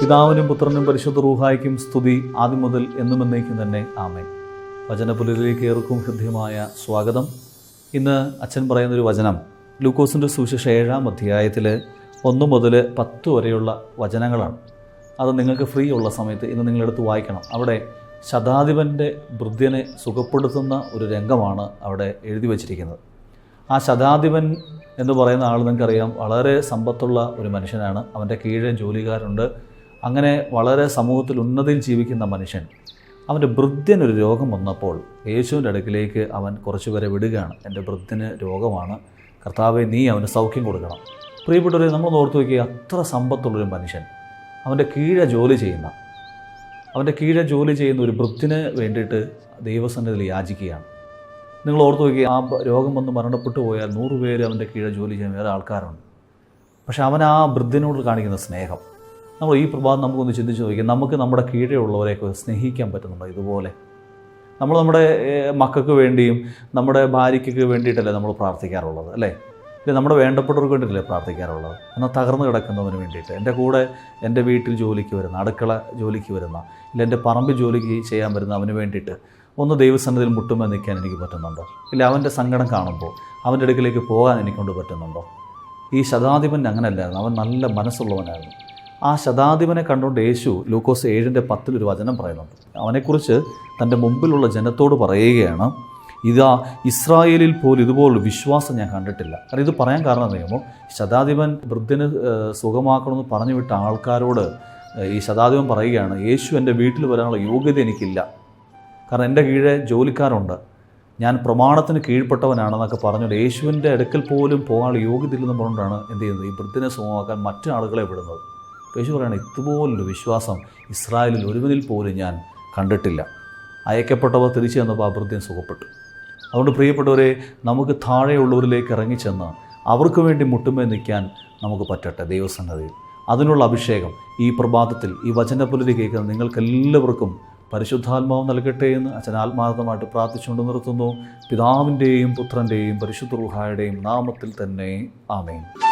പിതാവിനും പുത്രനും പരിശുദ്ധ റൂഹായ്ക്കും സ്തുതി ആദ്യം മുതൽ എന്നും എന്നേക്കും തന്നെ. ആമേൻ. വചനപുലരിലേക്ക് ഏർക്കും ഹൃദ്യമായ സ്വാഗതം. ഇന്ന് അച്ഛൻ പറയുന്നൊരു വചനം ലൂക്കോസിന്റെ സുവിശേഷ ഏഴാം അധ്യായത്തിൽ ഒന്ന് മുതൽ പത്ത് വരെയുള്ള വചനങ്ങളാണ്. അത് നിങ്ങൾക്ക് ഫ്രീ ഉള്ള സമയത്ത് ഇന്ന് നിങ്ങളെടുത്ത് വായിക്കണം. അവിടെ ശതാധിപന്റെ വൃദ്ധ്യനെ സുഖപ്പെടുത്തുന്ന ഒരു രംഗമാണ് അവിടെ എഴുതി വച്ചിരിക്കുന്നത്. ആ ശതാധിപൻ എന്ന് പറയുന്ന ആൾ നിങ്ങൾക്കറിയാം വളരെ സമ്പത്തുള്ള ഒരു മനുഷ്യനാണ്. അവന്റെ കീഴെ ജോലിക്കാരുണ്ട്. അങ്ങനെ വളരെ സമൂഹത്തിൽ ഉന്നതിയിൽ ജീവിക്കുന്ന മനുഷ്യൻ അവന്റെ വൃദ്ധ്യനൊരു രോഗം വന്നപ്പോൾ യേശുവിന്റെ അടുക്കിലേക്ക് അവൻ കുറച്ച് പേരെ വിടുകയാണ്. എന്റെ വൃദ്ധന് രോഗമാണ്. കർത്താവെ നീ അവന് സൗഖ്യം കൊടുക്കണം. പ്രിയപ്പെട്ടവരെ നമ്മൾ ഓർത്ത് നോക്കിയ അത്ര സമ്പത്തുള്ളൊരു മനുഷ്യൻ അവന്റെ കീഴെ ജോലി ചെയ്യുന്ന അവന്റെ കീഴെ ജോലി ചെയ്യുന്ന ഒരു വൃദ്ധിന് വേണ്ടിയിട്ട് ദൈവസന്നിധിയിൽ യാചിക്കുകയാണ്. നിങ്ങൾ ഓർത്തു നോക്കി ആ രോഗം വന്ന് മരണപ്പെട്ടു പോയാൽ നൂറ് പേര് അവന്റെ കീഴെ ജോലി ചെയ്യാൻ വേറെ ആൾക്കാരുണ്ട്. പക്ഷെ അവൻ ആ വൃദ്ധിനോട് കാണിക്കുന്ന സ്നേഹം നമ്മൾ ഈ പ്രഭാതം നമുക്കൊന്ന് ചിന്തിച്ച് നോക്കിയാൽ നമുക്ക് നമ്മുടെ കീഴെയുള്ളവരെയൊക്കെ സ്നേഹിക്കാൻ പറ്റുന്നുണ്ടോ ഇതുപോലെ? നമ്മൾ നമ്മുടെ മക്കൾക്ക് വേണ്ടിയും നമ്മുടെ ഭാര്യയ്ക്ക് വേണ്ടിയിട്ടല്ലേ നമ്മൾ പ്രാർത്ഥിക്കാറുള്ളത് അല്ലേ? ഇല്ല നമ്മുടെ വേണ്ടപ്പെട്ടവർക്ക് വേണ്ടിയിട്ടല്ലേ പ്രാർത്ഥിക്കാറുള്ളത്? എന്നാൽ തകർന്നു കിടക്കുന്നവന് വേണ്ടിയിട്ട്. എന്റെ കൂടെ എന്റെ വീട്ടിൽ ജോലിക്ക് വരുന്ന അടുക്കള ജോലിക്ക് വരുന്ന ഇല്ല എന്റെ പറമ്പിൽ ജോലിക്ക് ചെയ്യാൻ വരുന്ന അവന് വേണ്ടിയിട്ട് ഒന്ന് ദൈവസന്നിധിയിൽ മുട്ടുമ്പോൾ നിൽക്കാൻ എനിക്ക് പറ്റുന്നുണ്ടോ? ഇല്ല അവന്റെ സങ്കടം കാണുമ്പോൾ അവന്റെ അടുക്കിലേക്ക് പോകാൻ എനിക്കൊണ്ട് പറ്റുന്നുണ്ടോ? ഈ ശതാധിപൻ അങ്ങനെയല്ലായിരുന്നു അവൻ നല്ല മനസ്സുള്ളവനായിരുന്നു. ആ ശതാധിപനെ കണ്ടുകൊണ്ട് യേശു ലൂക്കോസ് ഏഴിന്റെ പത്തിലൊരു വചനം പറയുന്നുണ്ട്. അവനെക്കുറിച്ച് തന്റെ മുമ്പിലുള്ള ജനത്തോട് പറയുകയാണ് ഇതാ ഇസ്രായേലിൽ പോലും ഇതുപോലുള്ള വിശ്വാസം ഞാൻ കണ്ടിട്ടില്ല. കാരണം ഇത് പറയാൻ കാരണം അറിയുമോ ശതാധിപൻ വൃദ്ധന് സുഖമാക്കണമെന്ന് പറഞ്ഞു വിട്ട ആൾക്കാരോട് ഈ ശതാധിപൻ പറയുകയാണ് യേശു എന്റെ വീട്ടിൽ വരാനുള്ള യോഗ്യത എനിക്കില്ല. കാരണം എന്റെ കീഴെ ജോലിക്കാരുണ്ട്. ഞാൻ പ്രമാണത്തിന് കീഴ്പ്പെട്ടവനാണെന്നൊക്കെ പറഞ്ഞുകൊണ്ട് യേശുവിന്റെ അടുക്കൽ പോലും പോകാനുള്ള യോഗ്യതയില്ലെന്ന് പറഞ്ഞുകൊണ്ടാണ് എന്ത് ചെയ്യുന്നത്? ഈ വൃദ്ധനെ സുഖമാക്കാൻ മറ്റു ആളുകളെ വിടുന്നത്. യേശു പറയുകയാണ് ഇതുപോലൊരു വിശ്വാസം ഇസ്രായേലിൽ ഒരുവനിൽ പോലും ഞാൻ കണ്ടിട്ടില്ല. അയക്കപ്പെട്ടവർ തിരിച്ചു ചെന്നപ്പോൾ അഭിവൃദ്ധിയും സുഖപ്പെട്ടു. അതുകൊണ്ട് പ്രിയപ്പെട്ടവരെ നമുക്ക് താഴെയുള്ളവരിലേക്ക് ഇറങ്ങിച്ചെന്ന് അവർക്ക് വേണ്ടി മുട്ടുമേ നിൽക്കാൻ നമുക്ക് പറ്റട്ടെ ദൈവസന്നതയിൽ അതിനുള്ള അഭിഷേകം ഈ പ്രഭാതത്തിൽ ഈ വചനപുലരി കേൾക്കുന്ന നിങ്ങൾക്കെല്ലാവർക്കും പരിശുദ്ധാത്മാവ് നൽകട്ടെ എന്ന് അച്ഛൻ ആത്മാർത്ഥമായിട്ട് പ്രാർത്ഥിച്ചുകൊണ്ട് നിർത്തുന്നു. പിതാവിന്റെയും പുത്രന്റെയും പരിശുദ്ധ റുഹായുടെയും നാമത്തിൽ തന്നെ ആമേൻ.